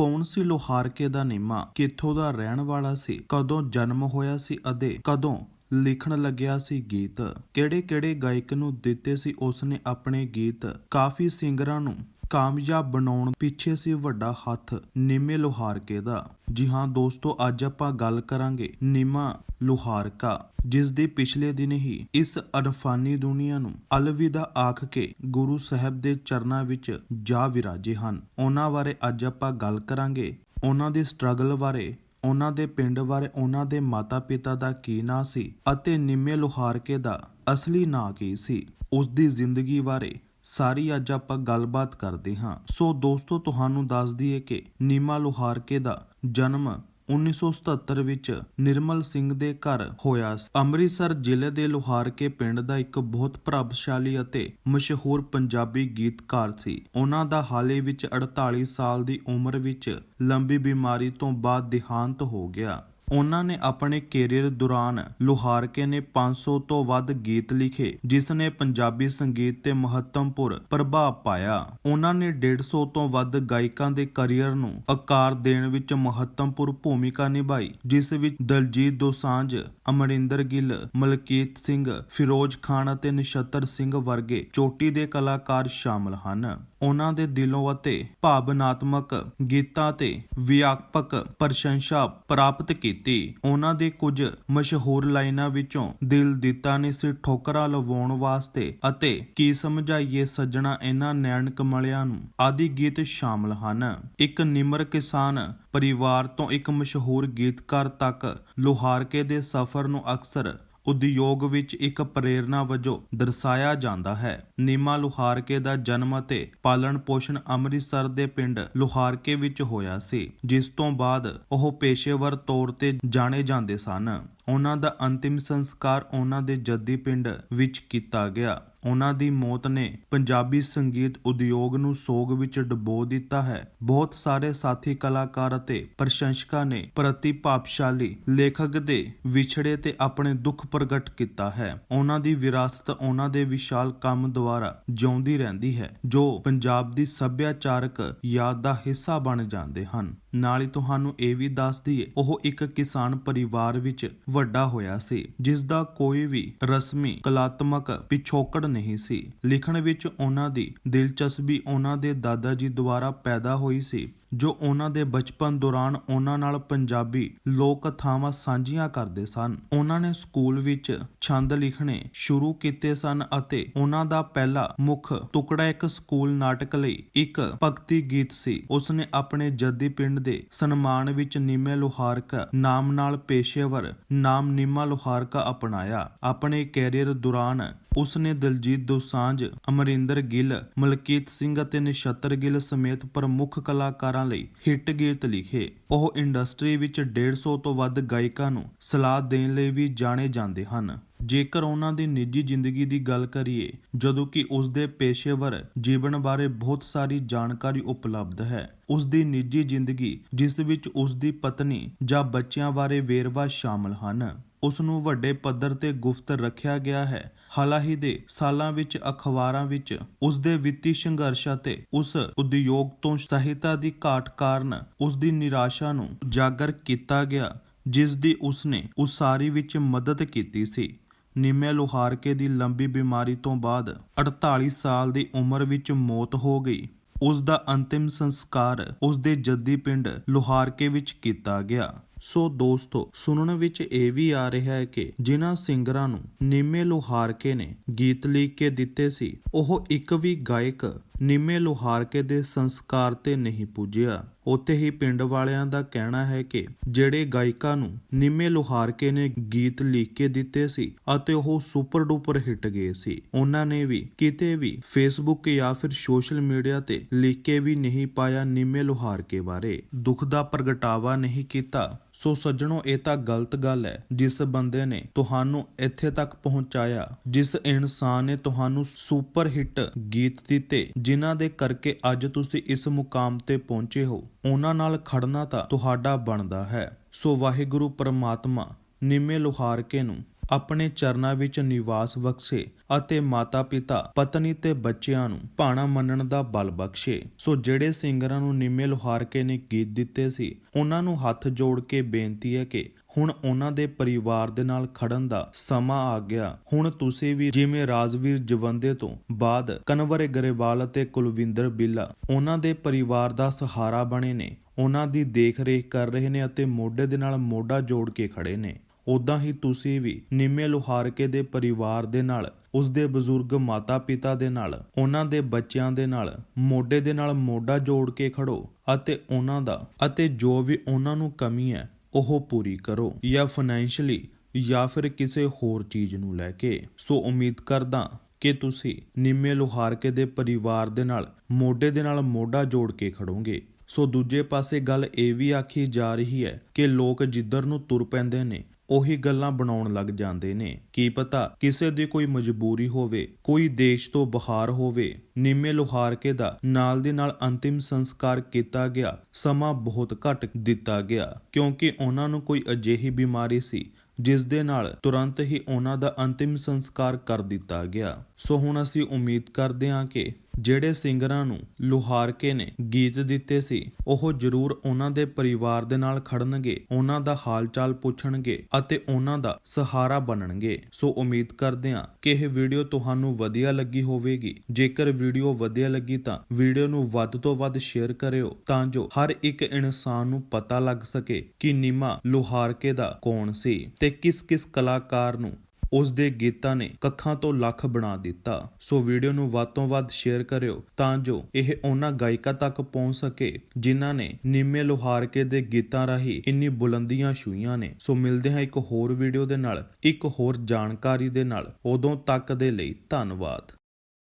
ਕੌਣ ਸੀ ਲੋਹਾਰਕੇ ਦਾ ਨੀਮਾ? ਕਿੱਥੋਂ ਦਾ ਰਹਿਣ ਵਾਲਾ ਸੀ? ਕਦੋਂ ਜਨਮ ਹੋਇਆ ਸੀ ਅਤੇ ਕਦੋਂ ਲਿਖਣ ਲੱਗਿਆ ਸੀ ਗੀਤ? ਕਿਹੜੇ-ਕਿਹੜੇ ਗਾਇਕ ਨੂੰ ਦਿੱਤੇ ਸੀ ਉਸਨੇ ਆਪਣੇ ਗੀਤ? ਕਾਫੀ ਸਿੰਗਰਾਂ ਨੂੰ ਕਾਮਯਾਬ ਬਣਾਉਣ ਪਿੱਛੇ ਸੀ ਵੱਡਾ ਹੱਥ, ਨੀਮੇ ਲੋਹਾਰਕੇ ਦਾ। ਜੀ ਹਾਂ ਦੋਸਤੋ, ਅੱਜ ਆਪਾਂ ਗੱਲ ਕਰਾਂਗੇ ਨੀਮਾ ਲੋਹਾਰਕਾ ਜਿਸ ਦੇ ਪਿਛਲੇ ਦਿਨ ਹੀ ਇਸ ਅਨਫਾਨੀ ਦੁਨੀਆ ਨੂੰ ਅਲਵਿਦਾ ਆਖ ਕੇ ਗੁਰੂ ਸਾਹਿਬ ਦੇ ਚਰਨਾਂ ਵਿੱਚ ਜਾ ਵਿਰਾਜੇ ਹਨ। ਉਹਨਾਂ ਬਾਰੇ ਅੱਜ ਆਪਾਂ ਗੱਲ ਕਰਾਂਗੇ। ਉਹਨਾਂ ਦੀ ਸਟਰਗਲ ਬਾਰੇ, ਉਹਨਾਂ ਦੇ ਪਿੰਡ ਬਾਰੇ, ਉਹਨਾਂ ਦੇ ਮਾਤਾ-ਪਿਤਾ ਦਾ ਕੀ ਨਾਂ ਸੀ ਅਤੇ ਨਿੰਮੇ ਲੋਹਾਰਕੇ ਦਾ ਅਸਲੀ ਨਾਂ ਕੀ ਸੀ ਉਸ ਦੀ ਜ਼ਿੰਦਗੀ ਬਾਰੇ ਸਾਰੀ ਅੱਜ ਆਪਾਂ ਗੱਲਬਾਤ ਕਰਦੇ ਹਾਂ। ਸੋ ਦੋਸਤੋ, ਤੁਹਾਨੂੰ ਦੱਸ ਦਈਏ ਕਿ ਨੀਮਾ ਲੋਹਾਰਕੇ ਦਾ ਜਨਮ 1977 ਵਿੱਚ ਨਿਰਮਲ ਸਿੰਘ ਦੇ ਘਰ ਹੋਇਆ ਅੰਮ੍ਰਿਤਸਰ ਜ਼ਿਲ੍ਹੇ ਦੇ ਲੋਹਾਰਕੇ ਪਿੰਡ ਦਾ ਇੱਕ ਬਹੁਤ ਪ੍ਰਭਾਵਸ਼ਾਲੀ ਅਤੇ ਮਸ਼ਹੂਰ ਪੰਜਾਬੀ ਗੀਤਕਾਰ ਸੀ। ਉਹਨਾਂ ਦਾ ਹਾਲੇ ਵਿੱਚ 48 ਸਾਲ ਦੀ ਉਮਰ ਵਿੱਚ ਲੰਬੀ ਬਿਮਾਰੀ ਤੋਂ ਬਾਅਦ ਦੇਹਾਂਤ ਹੋ ਗਿਆ। ਉਹਨਾਂ ਨੇ ਆਪਣੇ ਕੈਰੀਅਰ ਦੌਰਾਨ ਲੋਹਾਰਕੇ ਨੇ 500 ਤੋਂ ਵੱਧ ਗੀਤ ਲਿਖੇ, ਜਿਸ ਨੇ ਪੰਜਾਬੀ ਸੰਗੀਤ ਤੇ ਮਹੱਤਵਪੂਰਨ ਪ੍ਰਭਾਵ ਪਾਇਆ। ਉਹਨਾਂ ਨੇ 150 ਤੋਂ ਵੱਧ ਗਾਇਕਾਂ ਦੇ ਕੈਰੀਅਰ ਨੂੰ ਆਕਾਰ ਦੇਣ ਵਿੱਚ ਮਹੱਤਵਪੂਰਨ ਭੂਮਿਕਾ ਨਿਭਾਈ, ਜਿਸ ਵਿੱਚ ਦਲਜੀਤ ਦੋਸਾਂਝ, ਅਮਰਿੰਦਰ ਗਿੱਲ, ਮਲਕੀਤ ਸਿੰਘ, ਫਿਰੋਜ਼ ਖਾਨ ਅਤੇ ਨਛੱਤਰ ਸਿੰਘ ਵਰਗੇ ਚੋਟੀ ਦੇ ਕਲਾਕਾਰ ਸ਼ਾਮਲ ਹਨ। ਉਹਨਾਂ ਦੇ ਦਿਲੋਂ ਅਤੇ ਭਾਵਨਾਤਮਕ ਗੀਤਾਂ ਤੇ ਵਿਆਪਕ ਪ੍ਰਸ਼ੰਸਾ ਪ੍ਰਾਪਤ ਕੀਤੀ। ਉਹਨਾਂ ਦੇ ਕੁਝ ਮਸ਼ਹੂਰ ਲਾਈਨਾਂ ਵਿੱਚੋਂ ਦਿਲ ਦਿੱਤਾ ਨੇ ਸਿਰ ਠੋਕਰਾਂ ਲਵਾਉਣ ਵਾਸਤੇ ਅਤੇ ਕੀ ਸਮਝਾਈਏ ਸੱਜਣਾ ਇਹਨਾਂ ਨੈਣ ਕਮਲਿਆਂ ਨੂੰ ਆਦਿ ਗੀਤ ਸ਼ਾਮਲ ਹਨ। ਇੱਕ ਨਿਮਰ ਕਿਸਾਨ ਪਰਿਵਾਰ ਤੋਂ ਇੱਕ ਮਸ਼ਹੂਰ ਗੀਤਕਾਰ ਤੱਕ ਲੋਹਾਰਕੇ ਦੇ ਸਫ਼ਰ ਨੂੰ ਅਕਸਰ ਉਦਯੋਗ ਵਿੱਚ ਇੱਕ ਪ੍ਰੇਰਣਾ ਵਜੋਂ ਦਰਸਾਇਆ ਜਾਂਦਾ ਹੈ। ਨੀਮਾ ਲੋਹਾਰਕੇ ਦਾ ਜਨਮ ਅਤੇ ਪਾਲਣ ਪੋਸ਼ਣ ਅੰਮ੍ਰਿਤਸਰ ਦੇ ਪਿੰਡ ਲੋਹਾਰਕੇ ਵਿੱਚ ਹੋਇਆ ਸੀ, ਜਿਸ ਤੋਂ ਬਾਅਦ ਉਹ ਪੇਸ਼ੇਵਰ ਤੌਰ ਤੇ ਜਾਣੇ ਜਾਂਦੇ ਸਨ। ਉਹਨਾਂ ਦਾ ਅੰਤਿਮ ਸੰਸਕਾਰ ਉਹਨਾਂ ਦੇ ਜੱਦੀ ਪਿੰਡ ਵਿੱਚ ਕੀਤਾ ਗਿਆ। ਉਹਨਾਂ ਦੀ ਮੌਤ ਨੇ ਪੰਜਾਬੀ ਸੰਗੀਤ ਉਦਯੋਗ ਨੂੰ ਸੋਗ ਵਿੱਚ ਡੁਬੋ ਦਿੱਤਾ ਹੈ। ਬਹੁਤ ਸਾਰੇ ਸਾਥੀ ਕਲਾਕਾਰ ਅਤੇ ਪ੍ਰਸ਼ੰਸਕਾਂ ਨੇ ਪ੍ਰਤਿਭਾਸ਼ਾਲੀ ਲੇਖਕ ਦੇ ਵਿਛੜੇ ਤੇ ਆਪਣੇ ਦੁੱਖ ਪ੍ਰਗਟ ਕੀਤਾ ਹੈ। ਉਹਨਾਂ ਦੀ ਵਿਰਾਸਤ ਉਹਨਾਂ ਦੇ ਵਿਸ਼ਾਲ ਕੰਮ ਦੁਆਰਾ ਜਿਉਂਦੀ ਰਹਿੰਦੀ ਹੈ, ਜੋ ਪੰਜਾਬ ਦੀ ਸੱਭਿਆਚਾਰਕ ਯਾਦ ਦਾ ਹਿੱਸਾ ਬਣ ਜਾਂਦੇ ਹਨ। ਨਾਲ ਹੀ ਤੁਹਾਨੂੰ ਇਹ ਵੀ ਦੱਸ ਦਈਏ, ਉਹ ਇੱਕ ਕਿਸਾਨ ਪਰਿਵਾਰ ਵਿੱਚ ਵੱਡਾ ਹੋਇਆ ਸੀ ਜਿਸ ਦਾ ਕੋਈ ਵੀ ਰਸਮੀ ਕਲਾਤਮਕ ਪਿਛੋਕੜ ਨਹੀਂ ਸੀ। ਲਿਖਣ ਵਿੱਚ ਉਹਨਾਂ ਦੀ ਦਿਲਚਸਪੀ ਉਹਨਾਂ ਦੇ ਦਾਦਾ ਜੀ ਦੁਆਰਾ ਪੈਦਾ ਹੋਈ ਸੀ। ਜੋ ਉਹਨਾਂ ਦੇ ਬਚਪਨ ਦੌਰਾਨ ਉਹਨਾਂ ਨਾਲ ਪੰਜਾਬੀ ਲੋਕ ਕਥਾਵਾਂ ਸਾਂਝੀਆਂ ਕਰਦੇ ਸਨ। ਉਹਨਾਂ ਨੇ ਸਕੂਲ ਵਿੱਚ ਛੰਦ ਲਿਖਣੇ ਸ਼ੁਰੂ ਕੀਤੇ ਸਨ ਅਤੇ ਉਹਨਾਂ ਦਾ ਪਹਿਲਾ ਮੁੱਖ ਟੁਕੜਾ ਇੱਕ ਸਕੂਲ ਨਾਟਕ ਲਈ ਇੱਕ ਭਗਤੀ ਗੀਤ ਸੀ। ਉਸਨੇ ਆਪਣੇ ਜੱਦੀ ਪਿੰਡ ਦੇ ਸਨਮਾਨ ਵਿੱਚ ਨੀਮੇ ਲੋਹਾਰਕਾ ਨਾਮ ਨਾਲ ਪੇਸ਼ੇਵਰ ਨਾਮ ਨੀਮਾ ਲੋਹਾਰਕਾ ਅਪਣਾਇਆ। ਆਪਣੇ ਕੈਰੀਅਰ ਦੌਰਾਨ ਉਸ ਨੇ ਦਿਲਜੀਤ ਦੋਸਾਂਝ, ਅਮਰਿੰਦਰ ਗਿੱਲ, ਮਲਕੀਤ ਸਿੰਘ ਅਤੇ ਨਿਸ਼ਤਰ ਗਿੱਲ ਸਮੇਤ ਪ੍ਰਮੁੱਖ ਕਲਾਕਾਰਾਂ ਲਈ ਹਿੱਟ ਗੀਤ ਲਿਖੇ। ਉਹ ਇੰਡਸਟਰੀ ਵਿੱਚ 150 ਤੋਂ ਵੱਧ ਗਾਇਕਾਂ ਨੂੰ ਸਲਾਹ ਦੇਣ ਲਈ ਵੀ ਜਾਣੇ ਜਾਂਦੇ ਹਨ। ਜੇਕਰ ਉਹਨਾਂ ਦੀ ਨਿੱਜੀ ਜ਼ਿੰਦਗੀ ਦੀ ਗੱਲ ਕਰੀਏ, ਜਦੋਂ ਕਿ ਉਸ ਦੇ ਪੇਸ਼ੇਵਰ ਜੀਵਨ ਬਾਰੇ ਬਹੁਤ ਸਾਰੀ ਜਾਣਕਾਰੀ ਉਪਲਬਧ ਹੈ ਉਸ ਦੀ ਨਿੱਜੀ ਜ਼ਿੰਦਗੀ ਜਿਸ ਵਿੱਚ ਉਸ ਦੀ ਪਤਨੀ ਜਾਂ ਬੱਚਿਆਂ ਬਾਰੇ ਵੇਰਵਾ ਸ਼ਾਮਲ ਹਨ। ਉਸ ਨੂੰ ਵੱਡੇ ਪੱਧਰ ਤੇ ਗੁਪਤ ਰੱਖਿਆ ਗਿਆ ਹੈ। ਹਾਲਾਂਕਿ ਦੇ ਸਾਲਾਂ ਵਿੱਚ, ਅਖਬਾਰਾਂ ਵਿੱਚ ਉਸ ਦੇ ਵਿੱਤੀ ਸੰਘਰਸ਼ ਅਤੇ ਉਸ ਉਦਯੋਗ ਤੋਂ ਸਹਾਇਤਾ ਦੀ ਘਾਟ ਕਾਰਨ ਉਸ ਦੀ ਨਿਰਾਸ਼ਾ ਨੂੰ ਉਜਾਗਰ ਕੀਤਾ ਗਿਆ ਜਿਸ ਦੀ ਉਸ ਨੇ ਉਸਾਰੀ ਵਿੱਚ ਮਦਦ ਕੀਤੀ ਸੀ। ਨਿੰਮੇ ਲੋਹਾਰਕੇ ਦੀ ਲੰਬੀ ਬਿਮਾਰੀ ਤੋਂ ਬਾਅਦ 48 ਸਾਲ ਦੀ ਉਮਰ ਵਿੱਚ ਮੌਤ ਹੋ ਗਈ। ਉਸ ਦਾ ਅੰਤਿਮ ਸੰਸਕਾਰ ਉਸ ਦੇ ਜੱਦੀ ਪਿੰਡ ਲੋਹਾਰਕੇ ਵਿੱਚ ਕੀਤਾ ਗਿਆ। ਸੋ ਦੋਸਤੋ, ਸੁਣਨ ਵਿੱਚ ਇਹ ਵੀ ਆ ਰਿਹਾ ਹੈ ਕਿ ਜਿਨ੍ਹਾਂ ਸਿੰਗਰਾਂ ਨੂੰ ਨਿੰਮੇ ਲੋਹਾਰਕੇ ਨੇ ਗੀਤ ਲਿਖ ਕੇ ਦਿੱਤੇ ਸੀ, ਉਹ ਇੱਕ ਵੀ ਗਾਇਕ ਨਿੰਮੇ ਲੋਹਾਰਕੇ ਦੇ ਸੰਸਕਾਰ ਤੇ ਨਹੀਂ ਪੁੱਜਿਆ। ਉੱਥੇ ਹੀ ਪਿੰਡ ਵਾਲਿਆਂ ਦਾ ਕਹਿਣਾ ਹੈ ਕਿ ਜਿਹੜੇ ਗਾਇਕਾਂ ਨੂੰ ਨਿੰਮੇ ਲੋਹਾਰਕੇ ਨੇ ਗੀਤ ਲਿਖ ਕੇ ਦਿੱਤੇ ਸੀ ਅਤੇ ਉਹ ਸੁਪਰ ਡੂਪਰ ਹਿੱਟ ਗਏ ਸੀ, ਉਹਨਾਂ ਨੇ ਵੀ ਕਿਤੇ ਵੀ ਫੇਸਬੁੱਕ ਜਾਂ ਫਿਰ ਸੋਸ਼ਲ ਮੀਡੀਆ ਤੇ ਲਿਖ ਕੇ ਵੀ ਨਹੀਂ ਪਾਇਆ ਨਿੰਮੇ ਲੋਹਾਰਕੇ ਬਾਰੇ। ਦੁੱਖ ਦਾ ਪ੍ਰਗਟਾਵਾ ਨਹੀਂ ਕੀਤਾ। ਸੋ ਸੱਜਣੋ, ਇਹ ਤਾਂ ਗਲਤ ਗੱਲ ਹੈ। ਜਿਸ ਬੰਦੇ ਨੇ ਤੁਹਾਨੂੰ ਇੱਥੇ ਤੱਕ ਪਹੁੰਚਾਇਆ, ਜਿਸ ਇਨਸਾਨ ਨੇ ਤੁਹਾਨੂੰ ਸੁਪਰ ਹਿੱਟ ਗੀਤ ਦਿੱਤੇ, ਜਿਨ੍ਹਾਂ ਦੇ ਕਰਕੇ ਅੱਜ ਤੁਸੀਂ ਇਸ ਮੁਕਾਮ ਤੇ ਪਹੁੰਚੇ ਹੋ, ਉਹਨਾਂ ਨਾਲ ਖੜਨਾ ਤਾਂ ਤੁਹਾਡਾ ਬਣਦਾ ਹੈ। ਸੋ ਵਾਹਿਗੁਰੂ ਪਰਮਾਤਮਾ, ਨਿੰਮੇ ਲੋਹਾਰਕੇ ਨੂੰ ਆਪਣੇ ਚਰਨਾਂ ਵਿੱਚ ਨਿਵਾਸ ਬਖਸ਼ੇ ਅਤੇ ਮਾਤਾ-ਪਿਤਾ, ਪਤਨੀ ਤੇ ਬੱਚਿਆਂ ਨੂੰ ਭਾਣਾ ਮੰਨਣ ਦਾ ਬਲ ਬਖਸ਼ੇ। ਸੋ ਜਿਹੜੇ ਸਿੰਗਰਾਂ ਨੂੰ ਨਿੰਮੇ ਲੋਹਾਰਕੇ ਨੇ ਗੀਤ ਦਿੱਤੇ ਸੀ, ਉਹਨਾਂ ਨੂੰ ਹੱਥ ਜੋੜ ਕੇ ਬੇਨਤੀ ਹੈ ਕਿ ਹੁਣ ਉਹਨਾਂ ਦੇ ਪਰਿਵਾਰ ਦੇ ਨਾਲ ਖੜਨ ਦਾ ਸਮਾਂ ਆ ਗਿਆ। ਹੁਣ ਤੁਸੀਂ ਵੀ ਜਿਵੇਂ ਰਾਜਵੀਰ ਜਵੰਦੇ ਤੋਂ ਬਾਅਦ ਕਨਵਰ ਗਰੇਵਾਲ ਅਤੇ ਕੁਲਵਿੰਦਰ ਬਿੱਲਾ ਉਹਨਾਂ ਦੇ ਪਰਿਵਾਰ ਦਾ ਸਹਾਰਾ ਬਣੇ ਨੇ, ਉਹਨਾਂ ਦੀ ਦੇਖ-ਰੇਖ ਕਰ ਰਹੇ ਨੇ ਅਤੇ ਮੋਢੇ ਦੇ ਨਾਲ ਮੋਢਾ ਜੋੜ ਕੇ ਖੜੇ ਨੇ। ਉਦਾਂ ਹੀ ਤੁਸੀਂ ਵੀ ਨਿੰਮੇ ਲੋਹਾਰਕੇ ਦੇ ਪਰਿਵਾਰ ਦੇ ਨਾਲ ਉਸ ਦੇ ਬਜ਼ੁਰਗ ਮਾਤਾ-ਪਿਤਾ ਦੇ ਨਾਲ, ਉਹਨਾਂ ਦੇ ਬੱਚਿਆਂ ਦੇ ਨਾਲ, ਮੋਢੇ ਦੇ ਨਾਲ ਮੋਢਾ ਜੋੜ ਕੇ ਖੜੋ ਅਤੇ ਉਹਨਾਂ ਦਾ ਅਤੇ ਜੋ ਵੀ ਉਹਨਾਂ ਨੂੰ ਕਮੀ ਹੈ, ਉਹ ਪੂਰੀ ਕਰੋ, ਜਾਂ ਫਾਈਨੈਂਸ਼ੀਅਲੀ ਜਾਂ ਫਿਰ ਕਿਸੇ ਹੋਰ ਚੀਜ਼ ਨੂੰ ਲੈ ਕੇ। ਸੋ ਉਮੀਦ ਕਰਦਾ ਕਿ ਤੁਸੀਂ ਨਿੰਮੇ ਲੋਹਾਰਕੇ ਦੇ ਪਰਿਵਾਰ ਦੇ ਨਾਲ, ਮੋਢੇ ਦੇ ਨਾਲ ਮੋਢਾ ਜੋੜ ਕੇ ਖੜੋਗੇ। ਸੋ ਦੂਜੇ ਪਾਸੇ ਗੱਲ ਇਹ ਵੀ ਆਖੀ ਜਾ ਰਹੀ ਹੈ ਕਿ ਲੋਕ ਜਿੱਧਰ ਨੂੰ ਤੁਰ ਪੈਂਦੇ ਨੇ ਉਹੀ ਗੱਲਾਂ ਬਣਾਉਣ ਲੱਗ ਜਾਂਦੇ ਨੇ। ਕੀ ਪਤਾ ਕਿਸੇ ਦੀ ਕੋਈ ਮਜਬੂਰੀ ਹੋਵੇ, ਕੋਈ ਦੇਸ਼ ਤੋਂ ਬਾਹਰ ਹੋਵੇ ਨਿੰਮੇ ਲੋਹਾਰਕੇ ਦਾ ਨਾਲ ਦੀ ਨਾਲ ਅੰਤਿਮ ਸੰਸਕਾਰ ਕੀਤਾ ਗਿਆ, ਸਮਾਂ ਬਹੁਤ ਘੱਟ ਦਿੱਤਾ ਗਿਆ, ਕਿਉਂਕਿ ਉਹਨਾਂ ਨੂੰ ਕੋਈ ਅਜਿਹੀ ਬਿਮਾਰੀ ਸੀ, ਜਿਸ ਦੇ ਨਾਲ ਤੁਰੰਤ ਹੀ ਉਹਨਾਂ ਦਾ ਅੰਤਿਮ ਸੰਸਕਾਰ ਕਰ ਦਿੱਤਾ ਗਿਆ। ਸੋ ਹੁਣ ਅਸੀਂ ਉਮੀਦ ਕਰਦੇ ਹਾਂ ਕਿ ਜਿਹੜੇ ਸਿੰਗਰਾਂ ਨੂੰ ਲੋਹਾਰਕੇ ਨੇ ਗੀਤ ਦਿੱਤੇ ਸੀ, ਉਹ ਜ਼ਰੂਰ ਉਹਨਾਂ ਦੇ ਪਰਿਵਾਰ ਦੇ ਨਾਲ ਖੜਨਗੇ, ਉਹਨਾਂ ਦਾ ਹਾਲ ਚਾਲ ਪੁੱਛਣਗੇ ਅਤੇ ਉਹਨਾਂ ਦਾ ਸਹਾਰਾ ਬਣਨਗੇ। ਸੋ ਉਮੀਦ ਕਰਦੇ ਹਾਂ ਕਿ ਇਹ ਵੀਡੀਓ ਤੁਹਾਨੂੰ ਵਧੀਆ ਲੱਗੀ ਹੋਵੇਗੀ। ਜੇਕਰ ਵੀਡੀਓ ਵਧੀਆ ਲੱਗੀ ਤਾਂ ਵੀਡੀਓ ਨੂੰ ਵੱਧ ਤੋਂ ਵੱਧ ਸ਼ੇਅਰ ਕਰਿਓ ਤਾਂ ਜੋ ਹਰ ਇੱਕ ਇਨਸਾਨ ਨੂੰ ਪਤਾ ਲੱਗ ਸਕੇ ਕਿ ਨੀਮਾ ਲੋਹਾਰਕੇ ਦਾ ਕੌਣ ਸੀ ਤੇ ਕਿਸ ਕਿਸ ਕਲਾਕਾਰ ਨੂੰ ਉਸ ਦੇ ਗੀਤਾਂ ਨੇ ਕੱਖਾਂ ਤੋਂ ਲੱਖ ਬਣਾ ਦਿੱਤਾ। ਸੋ ਵੀਡੀਓ ਨੂੰ ਵੱਧ ਤੋਂ ਵੱਧ ਸ਼ੇਅਰ ਕਰਿਓ ਤਾਂ ਜੋ ਇਹ ਉਹਨਾਂ ਗਾਇਕਾਂ ਤੱਕ ਪਹੁੰਚ ਸਕੇ, ਜਿਨ੍ਹਾਂ ਨੇ ਨਿੰਮੇ ਲੋਹਾਰਕੇ ਦੇ ਗੀਤਾਂ ਰਾਹੀਂ ਇੰਨੀ ਬੁਲੰਦੀਆਂ ਛੂਈਆਂ ਨੇ। ਸੋ ਮਿਲਦੇ ਹਾਂ ਇੱਕ ਹੋਰ ਵੀਡੀਓ ਦੇ ਨਾਲ, ਇੱਕ ਹੋਰ ਜਾਣਕਾਰੀ ਦੇ ਨਾਲ। ਉਦੋਂ ਤੱਕ ਦੇ ਲਈ ਧੰਨਵਾਦ।